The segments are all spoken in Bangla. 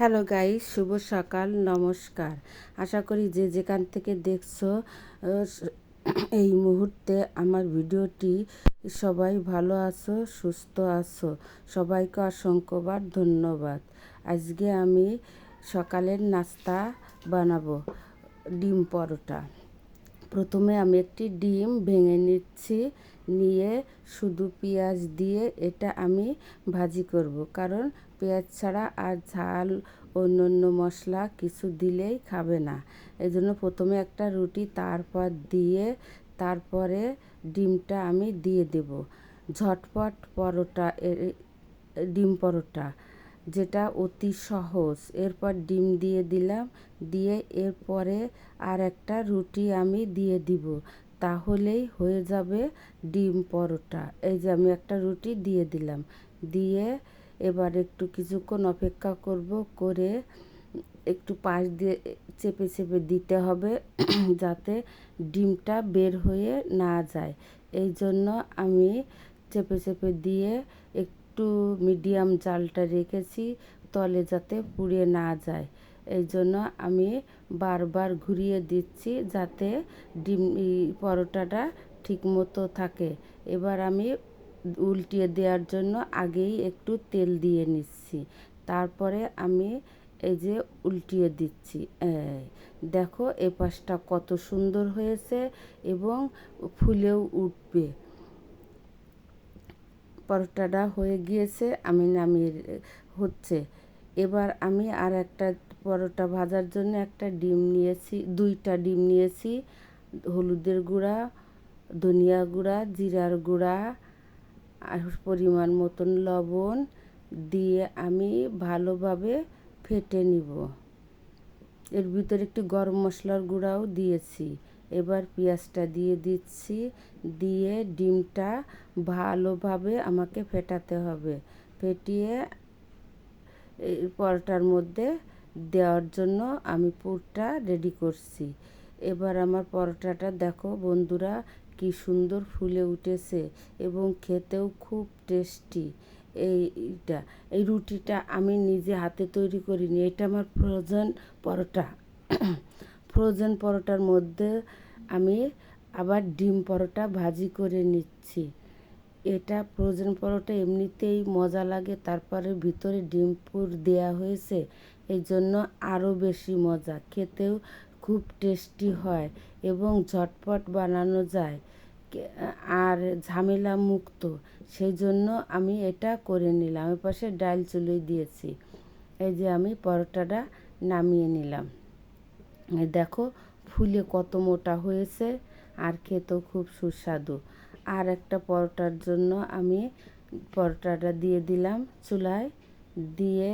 হ্যালো গাইস, শুভ সকাল, নমস্কার। আশা করি যে যেখান থেকে দেখছ এই মুহূর্তে আমার ভিডিওটি সবাই ভালো আছো, সুস্থ আছো। সবাইকে অসংখ্যবার ধন্যবাদ। আজকে আমি সকালের নাস্তা বানাবো, ডিম পরোটা। প্রথমে আমি একটি ডিম ভেঙে নিচ্ছি। নিয়ে শুধু পেঁয়াজ দিয়ে এটা আমি ভাজি করব। কারণ পেঁয়াজ ছাড়া আর ঝাল অন্য অন্য মশলা কিছু দিলেই খাবে না। এই জন্য প্রথমে একটা রুটি তারপর দিয়ে তারপরে ডিমটা আমি দিয়ে দেব। ঝটপট পরোটা ডিম পরোটা, যেটা অতি সহজ। এরপর ডিম দিয়ে দিলাম, দিয়ে এরপরে আর একটা রুটি আমি দিয়ে দিব। তাহলেই হয়ে যাবে ডিম পরোটা। এই যে আমি একটা রুটি দিয়ে দিলাম। দিয়ে এবার একটু কিছুক্ষণ অপেক্ষা করব করে একটু পাশ দিয়ে চেপে চেপে দিতে হবে যাতে ডিমটা বের হয়ে না যায়। এই জন্য আমি চেপে চেপে দিয়ে একটু মিডিয়াম জালটা রেখেছি, তলে যাতে পুড়ে না যায়। এই জন্য আমি বারবার ঘুরিয়ে দিচ্ছি যাতে ডিম পরোটাটা ঠিক মতো থাকে। এবার আমি উল্টিয়ে দেওয়ার জন্য আগেই একটু তেল দিয়ে নিচ্ছি। তারপরে আমি এই যে উল্টিয়ে দিচ্ছি দেখো এ পাশটা কত সুন্দর হয়েছে এবং ফুলেও উঠবে। পরোটাটা হয়ে গিয়েছে, আমি নামিয়ে, হচ্ছে। এবার আমি আর একটা পরোটা ভাজার জন্য একটা ডিম নিয়েছি, দুইটা ডিম নিয়েছি। হলুদের গুঁড়া, ধনিয়া গুঁড়া, জিরার গুঁড়া, আর পরিমাণ মতন লবণ দিয়ে আমি ভালোভাবে ফেটে নিব। এর ভিতরে একটু গরম মশলার গুঁড়াও দিয়েছি। এবার পেঁয়াজটা দিয়ে দিচ্ছি, দিয়ে ডিমটা ভালোভাবে আমাকে ফেটাতে হবে। ফেটিয়ে এই পরোটার মধ্যে দেওয়ার জন্য আমি পুরটা রেডি করছি। এবার আমার পরোটাটা দেখো বন্ধুরা কি সুন্দর ফুলে উঠেছে এবং খেতেও খুব টেস্টি এইটা, এই রুটিটা আমি নিজে হাতে তৈরি করিনি, এটা আমার ফ্রোজেন পরোটা। ফ্রোজেন পরোটার মধ্যে আমি আবার ডিম পরোটা ভাজি করে নিচ্ছি। এটা ফ্রোজেন পরোটা এমনিতেই মজা লাগে, তারপরে ভিতরে ডিম পুর দেওয়া হয়েছে, এই জন্য আরও বেশি মজা, খেতেও খুব টেস্টি হয় এবং ঝটপট বানানো যায় আর ঝামেলা মুক্ত, সেই জন্য আমি এটা করে নিলাম এ পাশে ডাল চুলোই দিয়েছি, এই যে আমি পরোটাটা নামিয়ে নিলাম দেখো ফুলে কত মোটা হয়েছে, আর খেতেও খুব সুস্বাদু আর একটা পরোটার জন্য আমি পরোটাটা দিয়ে দিলাম চুলায়। দিয়ে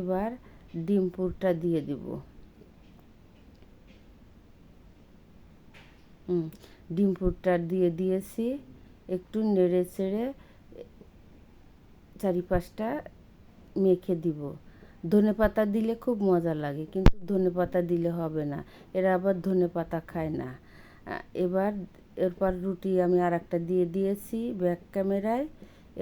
এবার ডিম পুরটা দিয়ে দিব। হুম ডিম পুরটা দিয়ে দিয়েছি। একটু নেড়ে চেড়ে চারিপাশটা মেখে দিব। ধনে পাতা দিলে খুব মজা লাগে, কিন্তু ধনে পাতা দিলে হবে না। এরা আবার ধনে পাতা খায় না। এবার এরপর রুটি আমি আর একটা দিয়ে দিয়েছি ব্যাক ক্যামেরায়।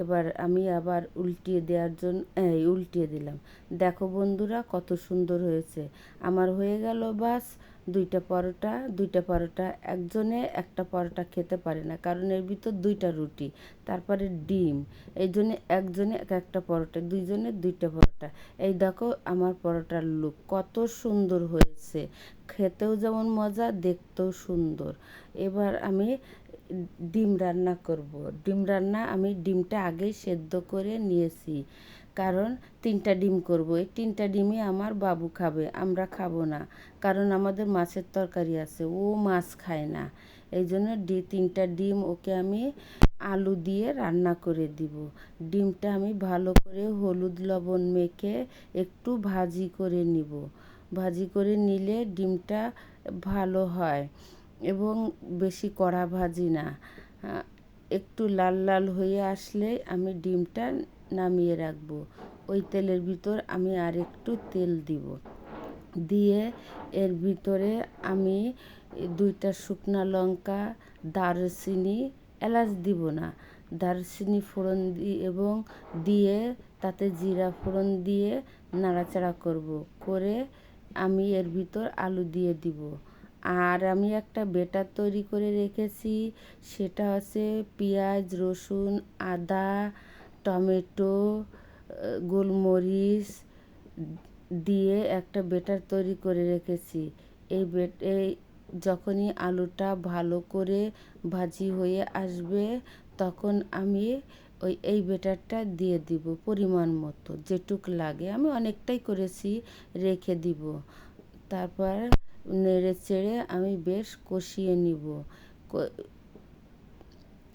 এবার আমি আবার উল্টিয়ে দেওয়ার জন্য, এই উল্টিয়ে দিলাম। দেখো বন্ধুরা কত সুন্দর হয়েছে। আমার হয়ে গেল বাস। দুইটা পরোটা দুইটা পরোটা, একজনে একটা পরোটা খেতে পারে না, কারণ এর ভিতর দুইটা রুটি, তারপরে ডিম, এই জন্য একজনে এক একটা পরোটা, দুইজনে দুইটা পরোটা। এই দেখো আমার পরোটার লুক কত সুন্দর হয়েছে, খেতেও যেমন মজা, দেখতেও সুন্দর। এবার আমি ডিম রান্না করব, ডিম রান্না আমি ডিমটা আগেই সেদ্ধ করে নিয়েছি। কারণ তিনটা ডিম করব। এই তিনটা ডিমই আমার বাবু খাবে, আমরা খাব না। কারণ আমাদের মাছের তরকারি আছে, ও মাছ খায় না। এই জন্য ডি তিনটা ডিম ওকে আমি আলু দিয়ে রান্না করে দিব। ডিমটা আমি ভালো করে হলুদ লবণ মেখে একটু ভাজি করে নিব। ভাজি করে নিলে ডিমটা ভালো হয় এবং বেশি কড়া ভাজি না। একটু লাল লাল হয়ে আসলে আমি ডিমটা নামিয়ে রাখব। ওই তেলের ভিতর আমি আর একটু তেল দিব। দিয়ে এর ভিতরে আমি দুইটা শুকনা লঙ্কা, দারচিনি, এলাচ দিব না। দারচিনি ফোড়ন দি এবং দিয়ে তাতে জিরা ফোড়ন দিয়ে নাড়াচাড়া করব। করে আমি এর ভিতর আলু দিয়ে দিব। আর আমি একটা বেটার তৈরি করে রেখেছি। সেটা হচ্ছে পেঁয়াজ, রসুন, আদা টমেটো গোলমরিচ দিয়ে একটা বেটার তৈরি করে রেখেছি। এই বেট এই যখনই আলুটা ভালো করে ভাজি হয়ে আসবে, তখন আমি ওই, এই বেটারটা দিয়ে দিব পরিমাণ মতো, যেটুক লাগে। আমি অনেকটাই করেছি, রেখে দিব। তারপর নেড়ে চেড়ে আমি বেশ কষিয়ে নিব।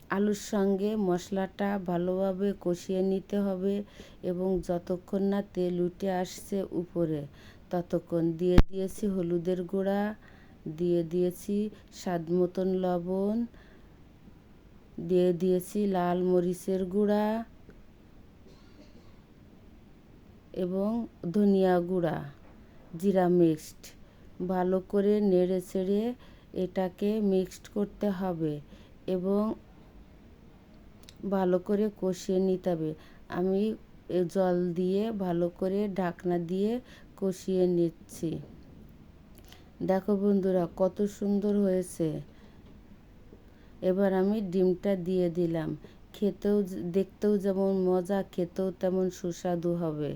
আলুর সঙ্গে মশলাটা ভালোভাবে কষিয়ে নিতে হবে এবং যতক্ষণ না তেল উঠে আসছে উপরে, ততক্ষণ দিয়ে দিয়েছি হলুদের গুঁড়া, দিয়ে দিয়েছি স্বাদ মতন লবণ, দিয়ে দিয়েছি লাল মরিচের গুঁড়া এবং ধনিয়া গুঁড়া, জিরা মিক্সড। ভালো করে নেড়ে চেড়ে এটাকে মিক্সড করতে হবে এবং ভালো করে কষিয়ে নিতে হবে। আমি জল দিয়ে ভালো করে ঢাকনা দিয়ে কষিয়ে নিচ্ছি। দেখো বন্ধুরা, কত সুন্দর হয়েছে। এবার আমি ডিমটা দিয়ে দিলাম। খেতেও দেখতেও যেমন মজা, খেতেও তেমন সুস্বাদু হবে।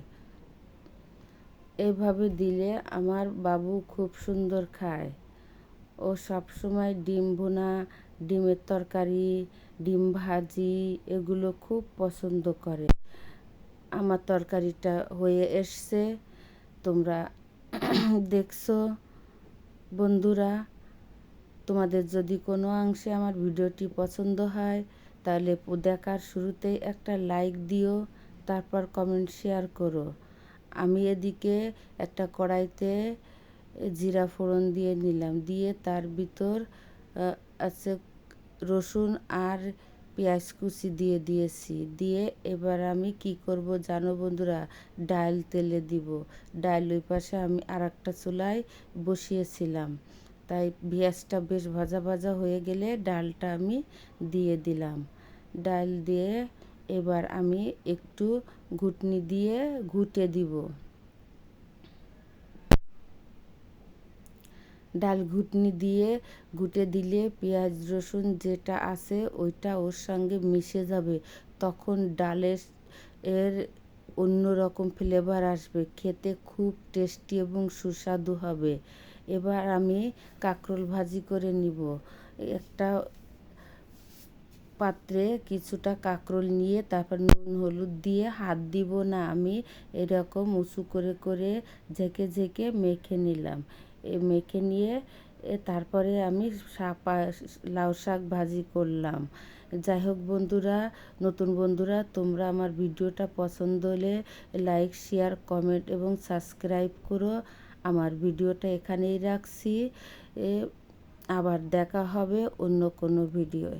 এভাবে দিলে আমার বাবু খুব সুন্দর খায়। ও সবসময় ডিম ভুনা, ডিমের তরকারি, ডিম ভাজি এগুলো খুব পছন্দ করে। আমার তরকারিটা হয়ে এসছে। তোমরা দেখছ। বন্ধুরা, তোমাদের যদি কোনো অংশে আমার ভিডিওটি পছন্দ হয়, তাহলে দেখার শুরুতেই একটা লাইক দিও, তারপর কমেন্ট শেয়ার করো। আমি এদিকে একটা কড়াইতে জিরা ফোড়ন দিয়ে নিলাম। দিয়ে তার ভিতর আছে রসুন আর পেঁয়াজ কুচি দিয়ে দিয়েছি। দিয়ে এবার আমি কি করব জানো বন্ধুরা? ডাল তেলে দিব। ডাল ওই পাশে আমি আর একটা চুলায় বসিয়েছিলাম। তাই পেঁয়াজটা বেশ ভাজা ভাজা হয়ে গেলে ডালটা আমি দিয়ে দিলাম। ডাল দিয়ে এবার আমি একটু ঘুটনি দিয়ে ঘুটে দিব। ডাল ঘুটনি দিয়ে ঘুটে দিলে পেঁয়াজ, রসুন যেটা আছে ওইটা ওর সঙ্গে মিশে যাবে। তখন ডালের এর অন্য রকম ফ্লেভার আসবে। খেতে খুব টেস্টি এবং সুস্বাদু হবে। এবার আমি কাঁকরোল ভাজি করে নিব। একটা পাত্রে কিছুটা কাঁকরোল নিয়ে তারপর নুন, হলুদ দিয়ে হাত দিব না আমি। এরকম উঁচু করে করে ঝেঁকে ঝেঁকে মেখে নিলাম। মেখে নিয়ে, এ তারপরে আমি লাউ শাক ভাজি করলাম। যাই হোক বন্ধুরা, নতুন বন্ধুরা, তোমরা আমার ভিডিওটা পছন্দ হলে লাইক শেয়ার কমেন্ট এবং সাবস্ক্রাইব করো। আমার ভিডিওটা এখানেই রাখছি। এ, আবার দেখা হবে অন্য কোনো ভিডিওয়।